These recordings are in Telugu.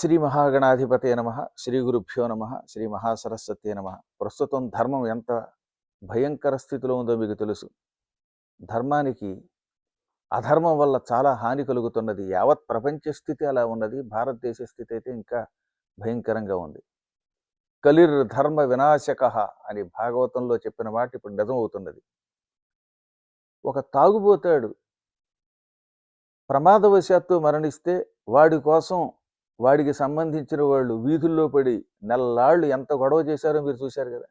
శ్రీ మహాగణాధిపతే నమ శ్రీ గురుభ్యో నమ శ్రీ మహాసరస్వతే నమ. ప్రస్తుతం ధర్మం ఎంత భయంకర స్థితిలో ఉందో మీకు తెలుసు. ధర్మానికి అధర్మం వల్ల చాలా హాని కలుగుతున్నది. యావత్ ప్రపంచ స్థితి అలా ఉన్నది. భారతదేశ స్థితి అయితే ఇంకా భయంకరంగా ఉంది. కలిర్ ధర్మ వినాశక అని భాగవతంలో చెప్పిన మాట ఇప్పుడు నిజమవుతున్నది. ఒక తాగుబోతాడు. ప్రమాదవశాత్తు మరణిస్తే వాడి కోసం వాడికి సంబంధించిన వాళ్ళు వీధుల్లో పడి నెలలాళ్ళు ఎంత గొడవ చేశారో మీరు చూశారు కదా.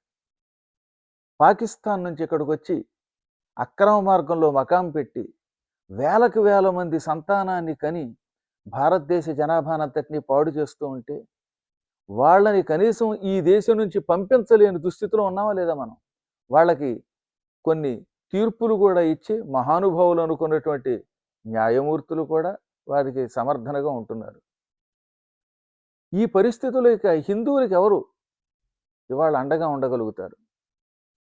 పాకిస్తాన్ నుంచి ఇక్కడికి వచ్చి అక్రమ మార్గంలో మకాం పెట్టి వేలకు వేల మంది సంతానాన్ని కని భారతదేశ జనాభానంతటినీ పాడు చేస్తూ ఉంటే వాళ్ళని కనీసం ఈ దేశం నుంచి పంపించలేని దుస్థితిలో ఉన్నామా లేదా మనం? వాళ్ళకి కొన్ని తీర్పులు కూడా ఇచ్చి మహానుభావులు అనుకున్నటువంటి న్యాయమూర్తులు కూడా వారికి సమర్థనగా ఉంటున్నారు. ఈ పరిస్థితులు ఇక హిందువులకి ఎవరు? ఇవాళ అండగా ఉండగలుగుతారు.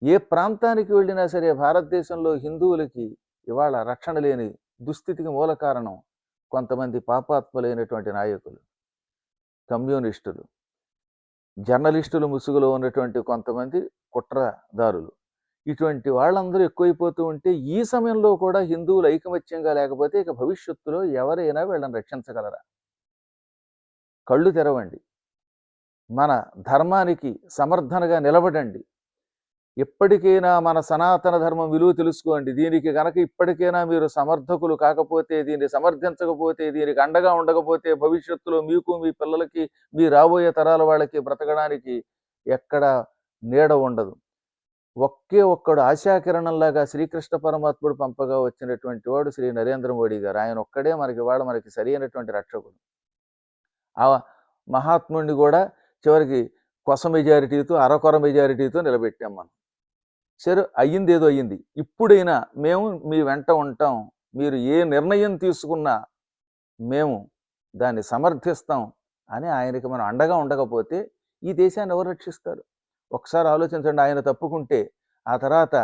ఏ ప్రాంతానికి వెళ్ళినా సరే భారతదేశంలో హిందువులకి ఇవాళ రక్షణ లేని దుస్థితికి మూల కారణం కొంతమంది పాపాత్ములైనటువంటి నాయకులు కమ్యూనిస్టులు జర్నలిస్టులు ముసుగులో ఉన్నటువంటి కొంతమంది కుట్రదారులు. ఇటువంటి వాళ్ళందరూ ఎక్కువైపోతూ ఉంటే ఈ సమయంలో కూడా హిందువులు ఐకమత్యంగా లేకపోతే ఇక భవిష్యత్తులో ఎవరైనా వీళ్ళని రక్షించగలరా? కళ్ళు తెరవండి. మన ధర్మానికి సమర్థనగా నిలబడండి. ఎప్పటికైనా మన సనాతన ధర్మం విలువ తెలుసుకోండి. దీనికి గనక ఇప్పటికైనా మీరు సమర్థకులు కాకపోతే దీన్ని సమర్థించకపోతే దీనికి అండగా ఉండకపోతే భవిష్యత్తులో మీకు మీ పిల్లలకి మీ రాబోయే తరాల వాళ్ళకి బ్రతకడానికి ఎక్కడ నీడ ఉండదు. ఒకే ఒక్కడు ఆశాకిరణంలాగా శ్రీకృష్ణ పరమాత్ముడు పంపగా వచ్చినటువంటి వాడు శ్రీ నరేంద్ర మోడీ గారు. ఆయన ఒక్కడే మనకి వాడు మనకి సరి అయినటువంటి రక్షకుడు. ఆ మహాత్ముడిని కూడా చివరికి కొస మెజారిటీతో అరకొర మెజారిటీతో నిలబెట్టాం మనం. సరే అయ్యింది ఏదో అయ్యింది. ఇప్పుడైనా మేము మీ వెంట ఉంటాం. మీరు ఏ నిర్ణయం తీసుకున్నా మేము దాన్ని సమర్థిస్తాం అని ఆయనకి మనం అండగా ఉండకపోతే ఈ దేశాన్ని ఎవరు రక్షిస్తారు? ఒకసారి ఆలోచించండి ఆయన తప్పుకుంటే ఆ తర్వాత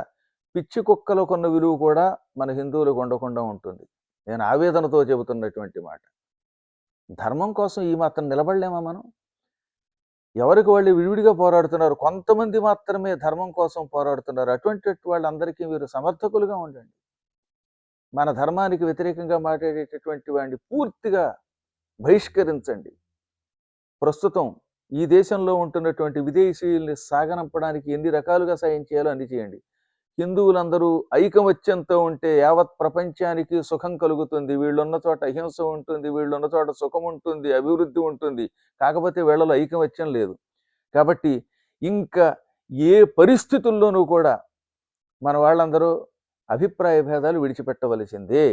పిచ్చి కుక్కలో కొన్న విలువ కూడా మన హిందువులకు ఉండకుండా ఉంటుంది. నేను ఆవేదనతో చెబుతున్నటువంటి మాట. ధర్మం కోసం ఈ మాత్రం నిలబడలేమా మనం? ఎవరికి వాళ్ళు విడివిడిగా పోరాడుతున్నారు? కొంతమంది మాత్రమే ధర్మం కోసం పోరాడుతున్నారు. అటువంటి వాళ్ళందరికీ మీరు సమర్థకులుగా ఉండండి. మన ధర్మానికి వ్యతిరేకంగా మాట్లాడేటటువంటి వాడిని పూర్తిగా బహిష్కరించండి. ప్రస్తుతం ఈ దేశంలో ఉంటున్నటువంటి విదేశీయుల్ని సాగనంపడానికి ఎన్ని రకాలుగా సాయం చేయాలో అన్ని చేయండి. హిందువులందరూ ఐకమత్యంతో ఉంటే యావత్ ప్రపంచానికి సుఖం కలుగుతుంది. వీళ్ళున్న చోట అహింస ఉంటుంది. వీళ్ళున్న చోట సుఖం ఉంటుంది. అభివృద్ధి ఉంటుంది. కాకపోతే వీళ్ళలో ఐకమత్యం లేదు. కాబట్టి ఇంకా ఏ పరిస్థితుల్లోనూ కూడా మన వాళ్ళందరూ అభిప్రాయ భేదాలు విడిచిపెట్టవలసిందే.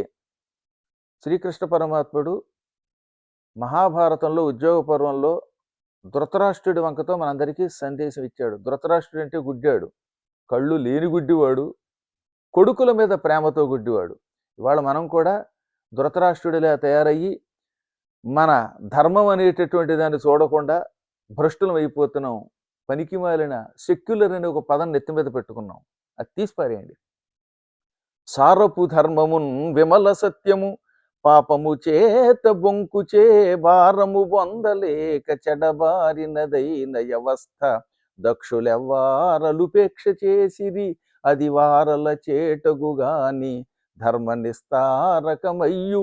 శ్రీకృష్ణ పరమాత్ముడు మహాభారతంలో ఉద్యోగ పర్వంలో ధృతరాష్ట్రుడి వంకతో మనందరికీ సందేశం ఇచ్చాడు. ధృతరాష్ట్రుడు అంటే గుడ్డాడు. కళ్ళు లేని గుడ్డివాడు కొడుకుల మీద ప్రేమతో గుడ్డివాడు. ఇవాళ మనం కూడా ధృతరాష్ట్రుడిలా తయారయ్యి మన ధర్మం అనేటటువంటి దాన్ని చూడకుండా భ్రష్టులం అయిపోతున్నాం పనికి మాలిన సెక్యులర్ అనే ఒక పదం నెత్తి మీద పెట్టుకున్నాం. అది తీసిపారేయండి. సారపు ధర్మమున్ విమల సత్యము పాపము చేత బొంకుచే భారము పొందలేక చెడబారినదైన వ్యవస్థ దక్షులెవ్వారలుపేక్ష చేసిరి అది వారల చేటగుగాని ధర్మ నిస్తారకమయ్యు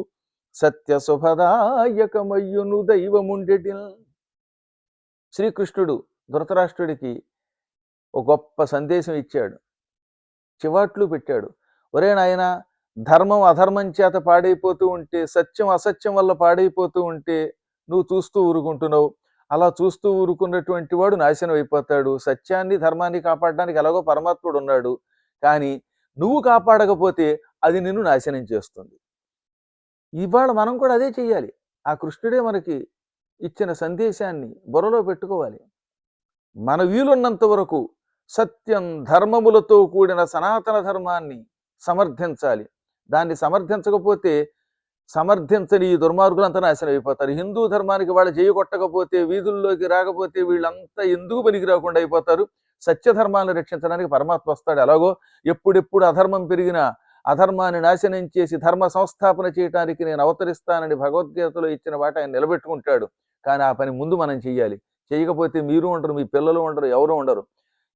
సత్య శుభదాయకమయ్యును దైవముండెటిల్. శ్రీకృష్ణుడు ధృతరాష్ట్రుడికి ఒక గొప్ప సందేశం ఇచ్చాడు. చివాట్లు పెట్టాడు. ఒరే నాయన ధర్మం అధర్మం చేత పాడైపోతూ ఉంటే సత్యం అసత్యం వల్ల పాడైపోతూ ఉంటే నువ్వు చూస్తూ ఊరుకుంటున్నావు. అలా చూస్తూ ఊరుకున్నటువంటి వాడు నాశనం అయిపోతాడు. సత్యాన్ని ధర్మాన్ని కాపాడడానికి ఎలాగో పరమాత్ముడు ఉన్నాడు. కానీ నువ్వు కాపాడకపోతే అది నిన్ను నాశనం చేస్తుంది. ఇవాళ మనం కూడా అదే చెయ్యాలి. ఆ కృష్ణుడే మనకి ఇచ్చిన సందేశాన్ని బుర్రలో పెట్టుకోవాలి. మన వీలున్నంత వరకు సత్యం ధర్మములతో కూడిన సనాతన ధర్మాన్ని సమర్థించాలి. దాన్ని సమర్థించకపోతే సమర్థించని ఈ దుర్మార్గులంతా నాశనం అయిపోతారు హిందూ ధర్మానికి వాళ్ళు చేయగొట్టకపోతే వీధుల్లోకి రాకపోతే వీళ్ళంతా ఎందుకు పనికి రాకుండా అయిపోతారు? సత్య ధర్మాన్ని రక్షించడానికి పరమాత్మ వస్తాడు. ఎలాగో ఎప్పుడెప్పుడు అధర్మం పెరిగినా అధర్మాన్ని నాశనం చేసి ధర్మ సంస్థాపన చేయడానికి నేను అవతరిస్తానని భగవద్గీతలో ఇచ్చిన మాట ఆయన నిలబెట్టుకుంటాడు. కానీ ఆ పని ముందు మనం చెయ్యాలి. చేయకపోతే మీరు ఉండరు మీ పిల్లలు ఉండరు ఎవరు ఉండరు.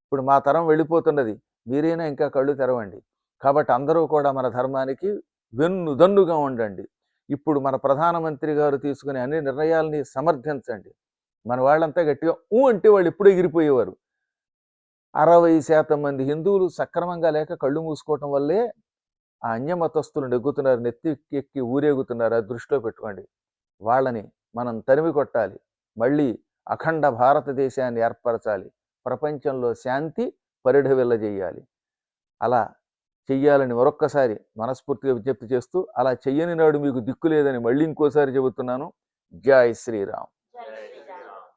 ఇప్పుడు మా తరం వెళ్ళిపోతున్నది. మీరైనా ఇంకా కళ్ళు తెరవండి. కాబట్టి అందరూ కూడా మన ధర్మానికి వెన్ను దన్నుగా ఉండండి. ఇప్పుడు మన ప్రధానమంత్రి గారు తీసుకునే అన్ని నిర్ణయాల్ని సమర్థించండి. మన వాళ్ళంతా గట్టిగా ఊ అంటే వాళ్ళు ఎప్పుడూ ఎగిరిపోయేవారు. అరవై శాతం మంది హిందువులు సక్రమంగా లేక కళ్ళు మూసుకోవటం వల్లే ఆ అన్యమతస్తులు నెగ్గుతున్నారు నెత్తి ఎక్కి ఊరేగుతున్నారు అది దృష్టిలో పెట్టుకోండి. వాళ్ళని మనం తరిమి కొట్టాలి. మళ్ళీ అఖండ భారతదేశాన్ని ఏర్పరచాలి. ప్రపంచంలో శాంతి పరిఢవిల్లజేయాలి అలా చెయ్యాలని మరొక్కసారి మనస్ఫూర్తిగా విజ్ఞప్తి చేస్తూ అలా చెయ్యని నాడు మీకు దిక్కు లేదని మళ్ళీ ఇంకోసారి చెబుతున్నాను. జై శ్రీరామ్.